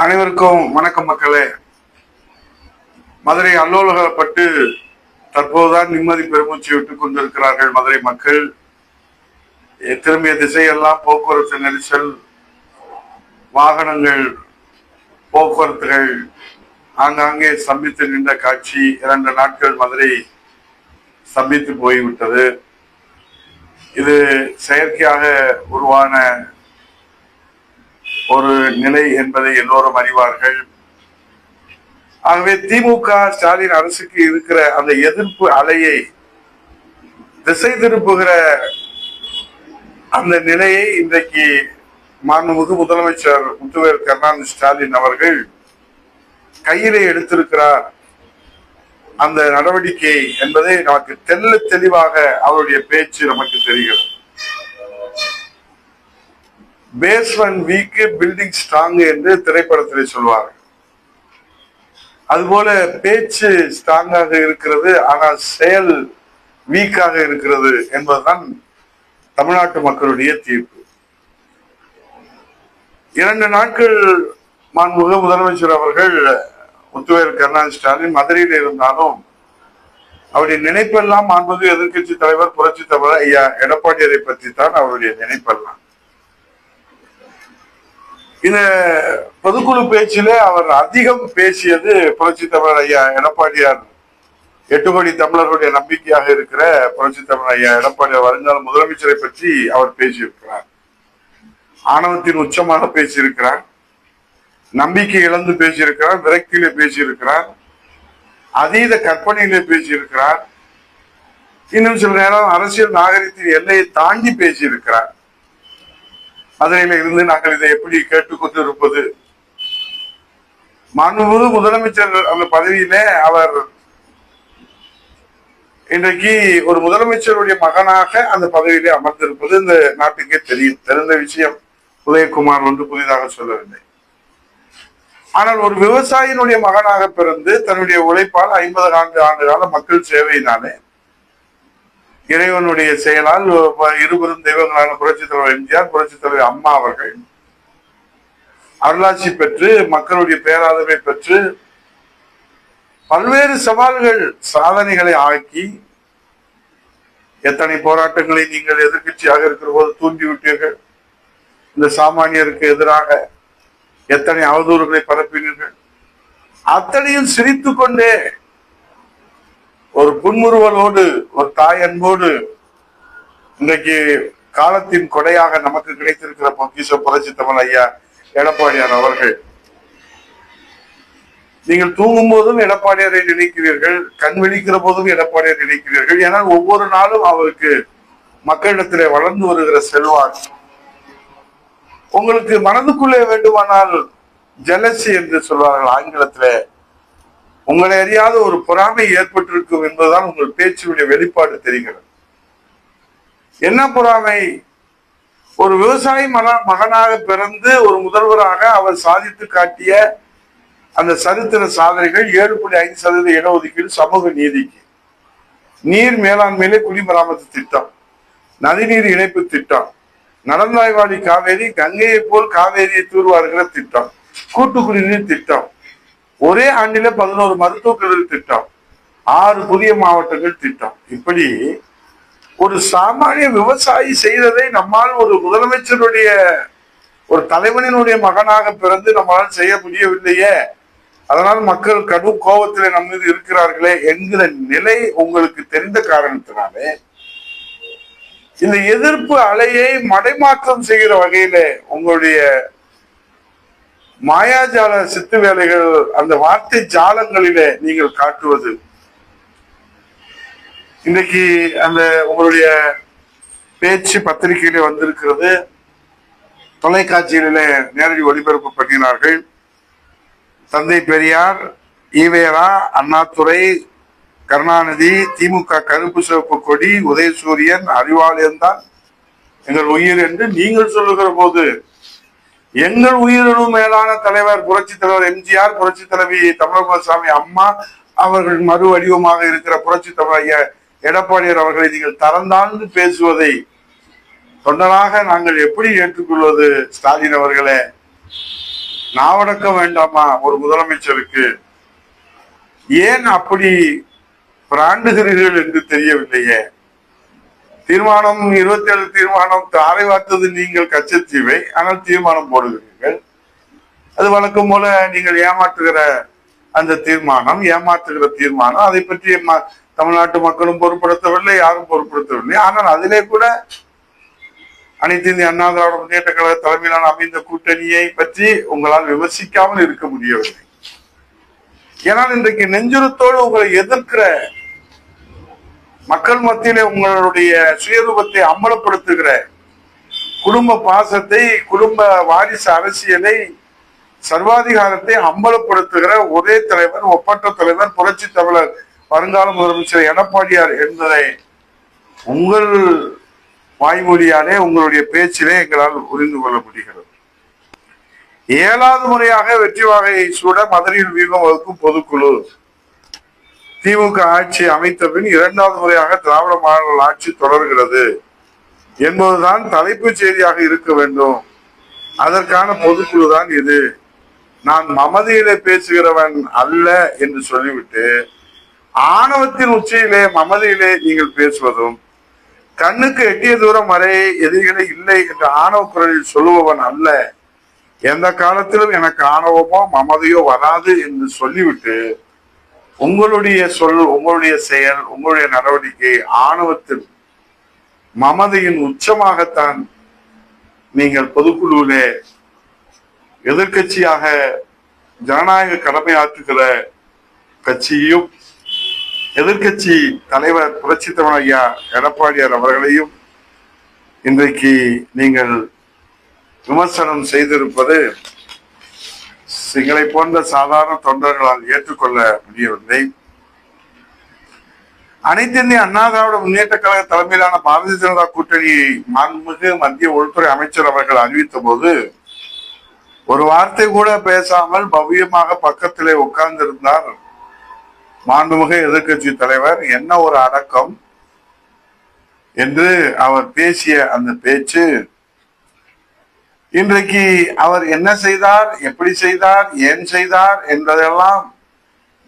அனைவருக்கும் வணக்கம் மக்களே. மதுரை அல்லோலகப்பட்டு தற்போதுதான் நிம்மதி பெருமூச்சு விட்டுக் கொண்டிருக்கிறார்கள் மதுரை மக்கள். திரும்பிய திசையெல்லாம் போக்குவரத்து நெரிசல் வாகனங்கள் போக்குவரத்துகள் ஆங்காங்கே சம்பித்து நின்ற காட்சி இரண்டு நாட்கள் மதுரை சம்பித்து போய்விட்டது. இது செயற்கையாக உருவான நிலை என்பதை எல்லோரும் அறிவார்கள். ஆகவே திமுக ஸ்டாலின் அரசுக்கு இருக்கிற அந்த எதிர்ப்பு அலையை திசை திருப்புகிற அந்த நிலையை இன்றைக்கு மாண்புமிகு முதலமைச்சர் முத்துவேல் கருணாநிதி ஸ்டாலின் அவர்கள் கையிலே எடுத்திருக்கிறார். அந்த நடவடிக்கை என்பதை நமக்கு தெல்ல தெளிவாக அவருடைய பேச்சு நமக்கு தெரிகிறது. Basement weak building strong என்று திரைப்படத்திலே சொல்வார்கள். அதுபோல பேச்சு ஸ்ட்ராங்காக இருக்கிறது ஆனால் செயல் வீக்காக இருக்கிறது என்பதுதான் தமிழ்நாட்டு மக்களுடைய தீர்ப்பு. இரண்டு நாட்கள் மாண்புக முதலமைச்சர் அவர்கள் முத்துவேல் கருணாநிதி ஸ்டாலின் மதுரையில் இருந்தாலும் அவருடைய நினைப்பெல்லாம் மாண்பது எதிர்க்கட்சி தலைவர் புரட்சி தலைவர் ஐயா எடப்பாடியாரை பற்றி தான் அவருடைய நினைப்பெல்லாம். இந்த பொதுக்குழு பேச்சிலே அவர் அதிகம் பேசியது புரட்சி தமிழர் ஐயா எடப்பாடியார். எட்டு கோடி தமிழர்களுடைய நம்பிக்கையாக இருக்கிற புரட்சி தமிழர் ஐயா எடப்பாடியார் வருங்கால முதலமைச்சரை பற்றி அவர் பேசியிருக்கிறார். ஆணவத்தின் உச்சமாக பேசியிருக்கிறார். நம்பிக்கை இழந்து பேசியிருக்கிறார் விரக்தியிலே பேசியிருக்கிறார் அதீத கற்பனையிலே பேசியிருக்கிறார். இன்னும் சில நேரம் அரசியல் நாகரிகத்தின் எல்லையை தாண்டி பேசியிருக்கிறார். மதுரையில இருந்து நாங்கள் இதை எப்படி கேட்டுக்கொண்டு இருப்பது மாண்புமிகு முதலமைச்சர் அந்த பதவியிலே அவர் இன்றைக்கு ஒரு முதலமைச்சருடைய மகனாக அந்த பதவியிலே அமர்ந்திருப்பது இந்த நாட்டுக்கே தெரியும். தெரிந்த விஷயம். உதயகுமார் வந்து புதிதாக சொல்லவில்லை. ஆனால் ஒரு விவசாயியினுடைய மகனாக பிறந்து தன்னுடைய உழைப்பால் ஐம்பது ஆண்டு ஆண்டு கால மக்கள் சேவையினாலே இறைவனுடைய செயலால் இருபெரும் இருவரும் தெய்வங்களான புரட்சித் தலைவர் எம்ஜிஆர் புரட்சித் தலைவர் அம்மா அவர்கள் அருளாட்சி பெற்று மக்களுடைய பேராதரவை பெற்று பல்வேறு சவால்கள் சாதனைகளை ஆக்கி எத்தனை போராட்டங்களை நீங்கள் எதிர்க்கட்சியாக இருக்கிற போது தூண்டிவிட்டீர்கள்? இந்த சாமானியருக்கு எதிராக எத்தனை அவதூறுகளை பரப்பினீர்கள்? அத்தனையும் சிரித்துக் கொண்டே ஒரு புன்முறுவலோடு ஒரு தாய் அன்போடு இன்றைக்கு காலத்தின் கொடையாக நமக்கு கிடைத்திருக்கிற பொக்கிஷ புரட்சி தமிழ் ஐயா எடப்பாடியார் அவர்கள். நீங்கள் தூங்கும் போதும் எடப்பாடியாரை நினைக்கிறீர்கள் கண் விழிக்கிற போதும் எடப்பாடியார் நினைக்கிறீர்கள். ஏன்னா ஒவ்வொரு நாளும் அவருக்கு மக்களிடத்திலே வளர்ந்து வருகிற செல்வாக்கு. உங்களுக்கு மனதுக்குள்ளே வேண்டுமானால் ஜலசி என்று சொல்வார்கள் ஆங்கிலத்திலே உங்களை அறியாத ஒரு பொறாமை ஏற்பட்டிருக்கும் என்பதுதான் உங்கள் பேச்சினுடைய வெளிப்பாடு தெரிகிறது. என்ன பொறாமை? ஒரு விவசாயி மன- மகனாக பிறந்து ஒரு முதல்வராக அவர் சாதித்து காட்டிய அந்த சரித்திர சாதனைகள் ஏழு புள்ளி ஐந்து சதவீத இடஒதுக்கீடு சமூக நீதிக்கு. நீர் மேலாண்மையிலே குடிமராமத்து திட்டம். நதிநீர் இணைப்பு திட்டம். நடந்தாய்வாடி காவேரி கங்கையை போல் காவேரியை தூர்வாருகிற திட்டம். கூட்டு குடிநீர் திட்டம். ஒரே ஆண்டில பதினோரு மருத்துவக் கல்லூரி திட்டம் ஆறு புதிய மாவட்டங்கள் திட்டம். இப்படி ஒரு சாமானிய விவசாயி செய்ததை நம்மால் ஒரு முதலமைச்சருடைய ஒரு தலைவனினுடைய மகனாக பிறந்து நம்மளால் செய்ய முடியவில்லையே அதனால் மக்கள் கடும் கோபத்தில் நம் மீது இருக்கிறார்களே என்கிற நிலை உங்களுக்கு தெரிந்த காரணத்தினாலே இந்த எதிர்ப்பு அலையை மடைமாற்றம் செய்கிற வகையிலே உங்களுடைய மாயாஜால சித்து வேலைகள் அந்த வார்த்தை ஜாலங்களிலே நீங்கள் காட்டுவது. இன்னைக்கு அந்த உங்களுடைய பேச்சு பத்திரிகையில வந்திருக்கிறது. தொலைக்காட்சியிலே நேரடி ஒளிபரப்பு பண்ணினார்கள். தந்தை பெரியார் ஈவேரா அண்ணாதுரை கருணாநிதி திமுக கருப்பு சிவப்பு கொடி உதயசூரியன் அறிவாலயம் தான். எங்கள் உயிர் என்று நீங்கள் சொல்லுகிற போது எங்கள் உயிரினும் மேலான தலைவர் புரட்சி தலைவர் எம்ஜிஆர் புரட்சி தலைவி தமிழகசாமி அம்மா அவர்கள் மறு வடிவமாக இருக்கிற புரட்சி தலைவர் ஐயா எடப்பாடியார் அவர்களை நீங்கள் தரந்தாழ்ந்து பேசுவதை தொண்டராக நாங்கள் எப்படி ஏற்றுக்கொள்வது ஸ்டாலின் அவர்களே? நாவடக்க வேண்டாமா ஒரு முதலமைச்சருக்கு? ஏன் அப்படி பிராண்டுகிறீர்கள் என்று தெரியவில்லையே? தீர்மானம் இருபத்தி ஏழு தீர்மானம் தாரை வார்த்தது நீங்கள் கச்சத்தீவை ஆனால் தீர்மானம் போடுகிறீர்கள். அது வழக்கம் போல நீங்கள் ஏமாற்றுகிற அந்த தீர்மானம் ஏமாற்றுகிற தீர்மானம். அதை பற்றி ம- தமிழ்நாட்டு மக்களும் பொருட்படுத்தவில்லை யாரும் பொருட்படுத்தவில்லை. ஆனால் அதிலே கூட அனைத்து இந்திய அண்ணா திராவிட முன்னேற்ற கழக தலைமையிலான அமைந்த கூட்டணியை பற்றி உங்களால் விமர்சிக்காமல் இருக்க முடியவில்லை. ஏனால் இன்றைக்கு நெஞ்சுரத்தோடு உங்களை எதிர்க்கிற மக்கள் மத்தியிலே உங்களுடைய சுயரூபத்தை அம்பலப்படுத்துகிற குடும்ப பாசத்தை குடும்ப வாரிசு அரசியலை சர்வாதிகாரத்தை அம்பலப்படுத்துகிற ஒரே தலைவர் ஒப்பற்ற தலைவர் புரட்சி தமிழர் வருங்கால முதலமைச்சர் எடப்பாடியார் என்பதை உங்கள் வாய்மொழியாலே உங்களுடைய பேச்சிலே எங்களால் புரிந்து கொள்ள முடிகிறது. ஏழாவது முறையாக வெற்றி வாகை சூட மதுரையில் வீரம் வகுக்கும் பொதுக்குழு திமுக ஆட்சி அமைத்த பின் இரண்டாவது முறையாக திராவிட மாடல் ஆட்சி தொடர்கிறது. என்பதுதான் தலைப்புச் செய்தியாக இருக்க வேண்டும். அதற்கான பொதுக்குழு தான் இது. நான் மமதியிலே பேசுகிறவன் அல்ல என்று சொல்லிவிட்டு ஆணவத்தின் உச்சியிலே மமதியிலே நீங்கள் பேசுவதும் கண்ணுக்கு எட்டிய தூரம் வரை எதிரிகளே இல்லை என்று ஆணவ குரலில் சொல்லுபவன் அல்ல. எந்த காலத்திலும் எனக்கு ஆணவமோ மமதையோ வராது என்று சொல்லிவிட்டு உங்களுடைய சொல் உங்களுடைய செயல் உங்களுடைய நடவடிக்கை ஆணவத்தில் மமதையின் உச்சமாகத்தான் நீங்கள் பொதுக்குழுவிலே எதிர்க்கட்சியாக ஜனநாயக கடமையாற்றுகிற கட்சியையும் எதிர்க்கட்சி தலைவர் புரட்சி தமிழ் ஐயா எடப்பாடியார் அவர்களையும் இன்றைக்கு நீங்கள் விமர்சனம் செய்திருப்பது எங்களை போன்ற சாதாரண தொண்டர்களால் ஏற்றுக்கொள்ள முடியவில்லை. அனைத்து இந்திய அண்ணா திராவிட முன்னேற்ற கழக தலைமையிலான பாரதிய ஜனதா கூட்டணியை மாண்புமிகு மத்திய உள்துறை அமைச்சர் அவர்கள் அறிவித்த போது ஒரு வார்த்தை கூட பேசாமல் பவ்யமாக பக்கத்திலே உட்கார்ந்திருந்தார் மாண்புமிகு எதிர்க்கட்சி தலைவர். என்ன ஒரு அடக்கம் என்று அவர் பேசிய அந்த பேச்சு இன்றைக்கு அவர் என்ன செய்தார் எப்படி செய்தார் ஏன் செய்தார் என்பதெல்லாம்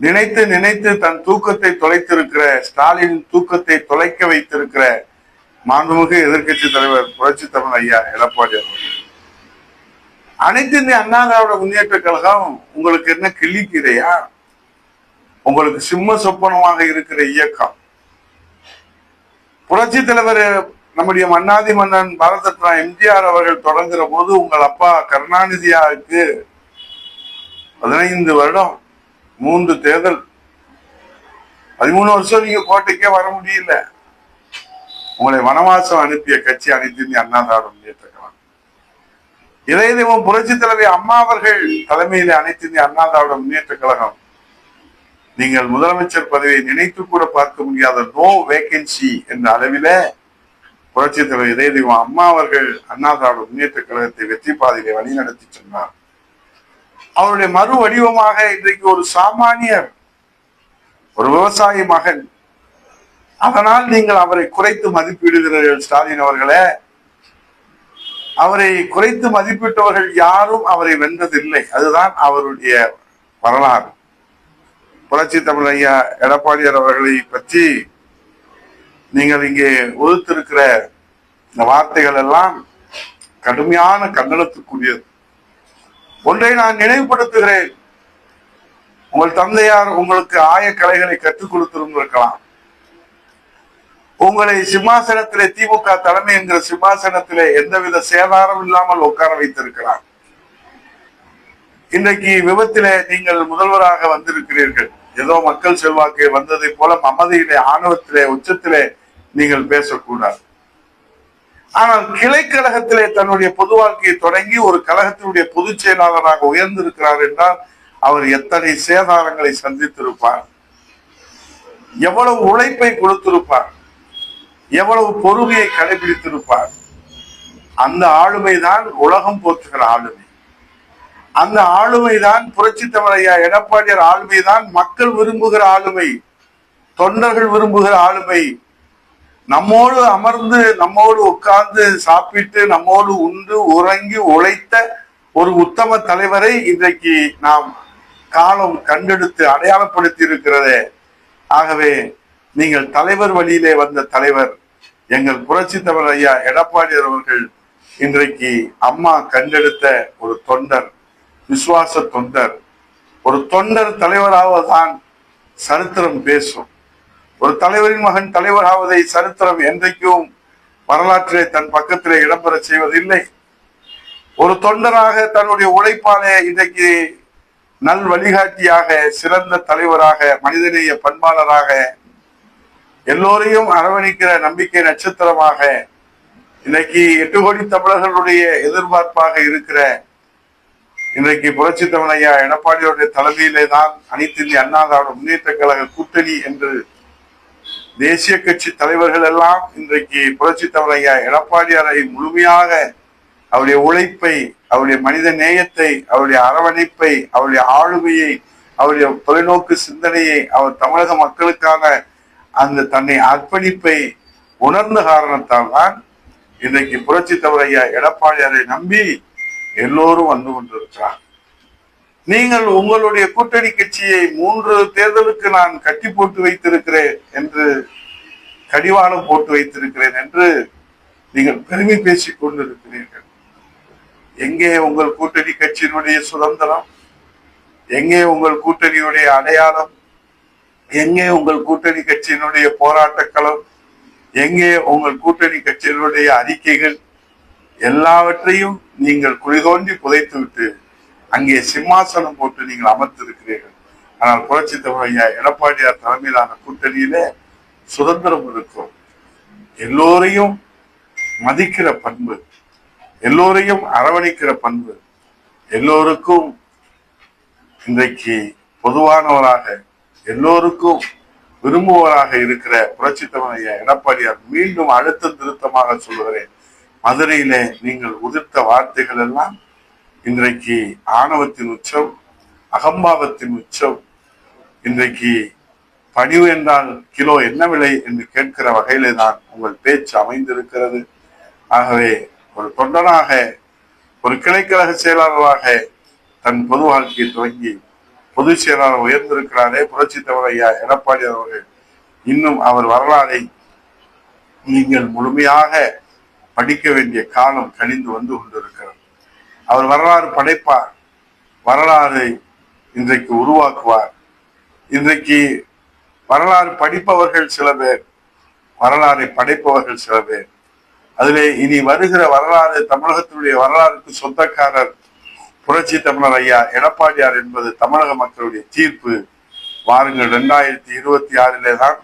நினைத்து நினைத்து தன் தூக்கத்தை தொலைத்திருக்கிற ஸ்டாலின் தூக்கத்தை தொலைக்க வைத்திருக்கிற மாண்புமிகு எதிர்க்கட்சி தலைவர் புரட்சி தமிழ் ஐயா எடப்பாடி அவர்கள். அனைத்து இந்திய அண்ணா திராவிட முன்னேற்ற கழகம் உங்களுக்கு என்ன கிள்ளிக்கிறையா உங்களுக்கு சிம்ம சொப்பனமாக இருக்கிற இயக்கம். புரட்சி தலைவர் நம்முடைய மன்னாதி மன்னன் பாரத ரத்னா எம்ஜிஆர் அவர்கள் தொடங்குற போது உங்கள் அப்பா கருணாநிதியாருக்கு பதினைந்து வருடம் மூன்று தேர்தல். பதிமூணு வருஷம் நீங்க கோட்டைக்கே வர முடியல. உங்களை வனவாசம் அனுப்பிய கட்சி அனைத்து இந்திய அண்ணா திராவிட முன்னேற்ற கழகம். இதய தெய்வம் புரட்சி தலைவி அம்மா அவர்கள் தலைமையிலே அனைத்து இந்திய அண்ணா திராவிட முன்னேற்ற கழகம். நீங்கள் முதலமைச்சர் பதவியை நினைத்து கூட பார்க்க முடியாத நோ வேகன்சி என்ற அளவில புரட்சி தலைவர் இதய அம்மா அவர்கள் அண்ணா திராவிட முன்னேற்ற கழகத்தை வெற்றி பாதையிலே வழிநடத்தி சென்றார். அவருடைய மறு வடிவமாக இன்றைக்கு ஒரு சாமானியர் ஒரு விவசாயி மகன். அதனால் நீங்கள் அவரை குறைத்து மதிப்பிடுகிறீர்கள் ஸ்டாலின் அவர்களே. அவரை குறைத்து மதிப்பிட்டவர்கள் யாரும் அவரை வென்றதில்லை. அதுதான் அவருடைய வரலாறு. புரட்சி தமிழ் ஐயா எடப்பாடியார் அவர்களை பற்றி நீங்கள் இங்கே ஒதுத்திருக்கிற இந்த வார்த்தைகள் எல்லாம் கடுமையான கண்டனத்துக்குரியது. ஒன்றை நான் நினைவுபடுத்துகிறேன். உங்கள் தந்தையார் உங்களுக்கு ஆயக்கலைகளை கலைகளை கற்றுக் கொடுத்திருந்திருக்கலாம். உங்களை சிம்மாசனத்திலே திமுக தலைமை என்கிற சிம்மாசனத்திலே எந்தவித சேதாரம் இல்லாமல் உட்கார வைத்திருக்கிறார். இன்றைக்கு விபத்திலே நீங்கள் முதல்வராக வந்திருக்கிறீர்கள். ஏதோ மக்கள் செல்வாக்கு வந்ததை போல மமதியிலே ஆணவத்திலே உச்சத்திலே நீங்கள் பேசக்கூடாது. ஆனால் கிளை கழகத்திலே தன்னுடைய பொது வாழ்க்கையை தொடங்கி ஒரு கழகத்தினுடைய பொதுச் செயலாளராக உயர்ந்திருக்கிறார் என்றால் அவர் எத்தனை சேதாரங்களை சந்தித்திருப்பார்? எவ்வளவு உழைப்பை கொடுத்திருப்பார்? எவ்வளவு பொறுமையை கடைபிடித்திருப்பார்? அந்த ஆளுமைதான் உலகம் போற்றுகிற ஆளுமை. அந்த ஆளுமைதான் புரட்சி தமிழையா எடப்பாடியார் ஆளுமைதான் மக்கள் விரும்புகிற ஆளுமை தொண்டர்கள் விரும்புகிற ஆளுமை நம்மோடு அமர்ந்து நம்மோடு உட்கார்ந்து சாப்பிட்டு நம்மோடு உண்டு உறங்கி உழைத்த ஒரு உத்தம தலைவரை இன்றைக்கு நாம் காலம் கண்டெடுத்து அடையாளப்படுத்தி இருக்கிறதே ஆகவே நீங்கள் தலைவர் வழியிலே வந்த தலைவர் எங்கள் புரட்சி தமிழ் ஐயா எடப்பாடி அவர்கள் இன்றைக்கு அம்மா கண்டெடுத்த ஒரு தொண்டர் விசுவாச தொண்டர். ஒரு தொண்டர் தலைவராக தான் சரித்திரம் பேசும். ஒரு தலைவரின் மகன் தலைவராவதை சரித்திரம் என்றைக்கும் வரலாற்றிலே தன் பக்கத்திலே இடம்பெற செய்வதில்லை. ஒரு தொண்டராக தன்னுடைய உழைப்பாலே இன்றைக்கு நல் வழிகாட்டியாக சிறந்த தலைவராக மனிதநேய பண்பாளராக எல்லோரையும் அரவணைக்கிற நம்பிக்கை நட்சத்திரமாக இன்னைக்கு எட்டு கோடி தமிழர்களுடைய எதிர்பார்ப்பாக இருக்கிற இன்றைக்கு புரட்சி தமிழையா எடப்பாடியோடைய தலைமையிலே தான் அனைத்து இந்திய அண்ணா திராவிட முன்னேற்ற கழக கூட்டணி என்று தேசிய கட்சி தலைவர்கள் எல்லாம் இன்றைக்கு புரட்சி தமிழையா எடப்பாடியாரை முழுமையாக அவருடைய உழைப்பை அவருடைய மனித நேயத்தை அவருடைய அரவணைப்பை அவருடைய ஆளுமையை அவருடைய தொலைநோக்கு சிந்தனையை அவர் தமிழக மக்களுக்கான அந்த தன்னை அர்ப்பணிப்பை உணர்ந்த காரணத்தால் தான் இன்றைக்கு புரட்சி தமிழையா எடப்பாடியாரை நம்பி எல்லோரும் வந்து கொண்டிருக்கிறார் நீங்கள் உங்களுடைய கூட்டணி கட்சியை மூன்று தேர்தலுக்கு நான் கட்டி போட்டு வைத்திருக்கிறேன் என்று கடிவாளம் போட்டு வைத்திருக்கிறேன் என்று நீங்கள் பெருமை பேசிக் கொண்டிருக்கிறீர்கள். எங்கே உங்கள் கூட்டணி கட்சியினுடைய சுதந்திரம்? எங்கே உங்கள் கூட்டணியுடைய அடையாளம்? எங்கே உங்கள் கூட்டணி கட்சியினுடைய போராட்ட களம் எங்கே உங்கள் கூட்டணி கட்சியினுடைய அறிக்கைகள்? எல்லாவற்றையும் நீங்கள் குளிதோண்டி புதைத்து விட்டு அங்கே சிம்மாசனம் போட்டு நீங்கள் அமர்த்திருக்கிறீர்கள் ஆனால் புரட்சி தமிழ் ஐயா எடப்பாடியார் தலைமையிலான கூட்டணியிலே சுதந்திரம் இருக்கும். எல்லோரையும் மதிக்கிற பண்பு எல்லோரையும் அரவணைக்கிற பண்பு எல்லோருக்கும் இன்றைக்கு பொதுவானவராக எல்லோருக்கும் விரும்புவராக இருக்கிற புரட்சி ஐயா எடப்பாடியார் மீண்டும் அழுத்தம் திருத்தமாக சொல்கிறேன் மதுரையிலே நீங்கள் உதிர்த்த வார்த்தைகள் எல்லாம் இன்றைக்கு ஆணவத்தின் உச்சம் அகம்பாவத்தின் உச்சம். இன்றைக்கு பணிவு என்றால் கிலோ என்ன விலை என்று கேட்கிற வகையிலே தான் உங்கள் பேச்சு அமைந்திருக்கிறது. ஆகவே ஒரு தொண்டனாக ஒரு கிளைக்கழக செயலாளராக தன் பொது வாழ்க்கையை துவங்கி பொதுச் செயலாளர் உயர்ந்திருக்கிறாரே புரட்சி தமிழ் ஐயா எடப்பாடி அவர்கள். இன்னும் அவர் வரலாறை நீங்கள் முழுமையாக படிக்க வேண்டிய காலம் கணிந்து வந்து கொண்டிருக்கிறது. அவர் வரலாறு படைப்பார். வரலாறு இன்றைக்கு உருவாக்குவார். இன்றைக்கு வரலாறு படிப்பவர்கள் சில பேர் வரலாறை படைப்பவர்கள் சில பேர். அதிலே இனி வருகிற வரலாறு தமிழகத்தினுடைய வரலாறுக்கு சொந்தக்காரர் புரட்சி தமிழர் ஐயா எடப்பாடியார் என்பது தமிழக மக்களுடைய தீர்ப்பு. வாருங்கள் ரெண்டாயிரத்தி இருபத்தி ஆறிலே தான்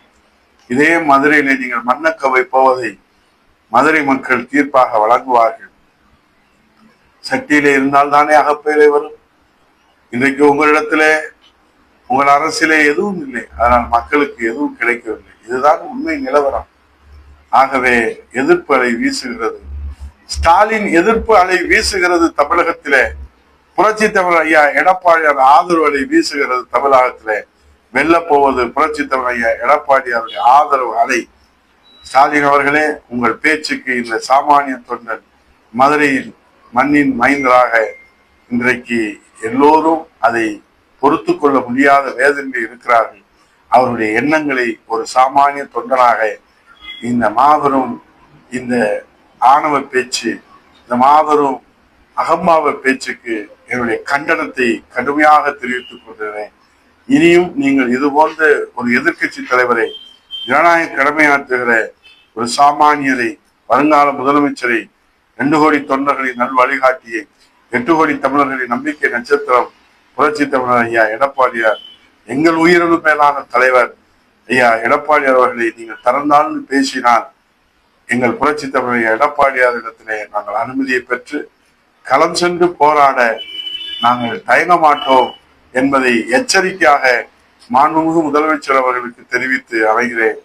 இதே மதுரையிலே நீங்கள் மன்னக்கவை போவதை மதுரை மக்கள் தீர்ப்பாக வழங்குவார்கள். சட்டியிலே இருந்தால் தானே அகப்பையிலே வரும். இன்றைக்கு உங்களிடத்திலே உங்கள் அரசிலே எதுவும் இல்லை. அதனால் மக்களுக்கு எதுவும் கிடைக்கவில்லை. இதுதான் உண்மை நிலவரம். ஆகவே எதிர்ப்பு அலை வீசுகிறது. ஸ்டாலின் எதிர்ப்பு அலை வீசுகிறது தமிழகத்திலே. புரட்சி தமிழ் ஐயா எடப்பாடியார் ஆதரவு அலை வீசுகிறது தமிழகத்திலே. வெல்ல போவது புரட்சி தமிழ் ஐயா எடப்பாடியாருடைய ஆதரவு அலை. ஸ்டாலின் அவர்களே உங்கள் பேச்சுக்கு இந்த சாமானிய தொண்டன் மதுரையில் மண்ணின் மைந்தராக இன்றைக்கு எல்லோரும் அதை பொறுத்து கொள்ள முடியாத வேதனையில் இருக்கிறார்கள். அவருடைய எண்ணங்களை ஒரு சாமானிய தொண்டனாக இந்த மாபெரும் இந்த ஆணவ பேச்சு இந்த மாபெரும் அகம்பாவ பேச்சுக்கு என்னுடைய கண்டனத்தை கடுமையாக தெரிவித்துக் கொள்கிறேன். இனியும் நீங்கள் இது போன்ற ஒரு எதிர்க்கட்சி தலைவரை ஜனநாயக கடமையாற்றுகிற ஒரு சாமானியரை வருங்கால முதலமைச்சரை ரெண்டு கோடி தொண்டர்களின் நல் வழிகாட்டியை எட்டு கோடி தமிழர்களின் நம்பிக்கை நட்சத்திரம் புரட்சி தமிழர் ஐயா எடப்பாடியார். எங்கள் உயிரிழு மேலான தலைவர் ஐயா எடப்பாடியார் அவர்களை நீங்கள் திறந்தாலும் பேசினால் எங்கள் புரட்சி தமிழர் ஐயா எடப்பாடியார் இடத்திலே நாங்கள் அனுமதியை பெற்று களம் சென்று போராட நாங்கள் தயங்க மாட்டோம் என்பதை எச்சரிக்கையாக மாண்புமிகு முதலமைச்சர் அவர்களுக்கு தெரிவித்து அமைகிறேன்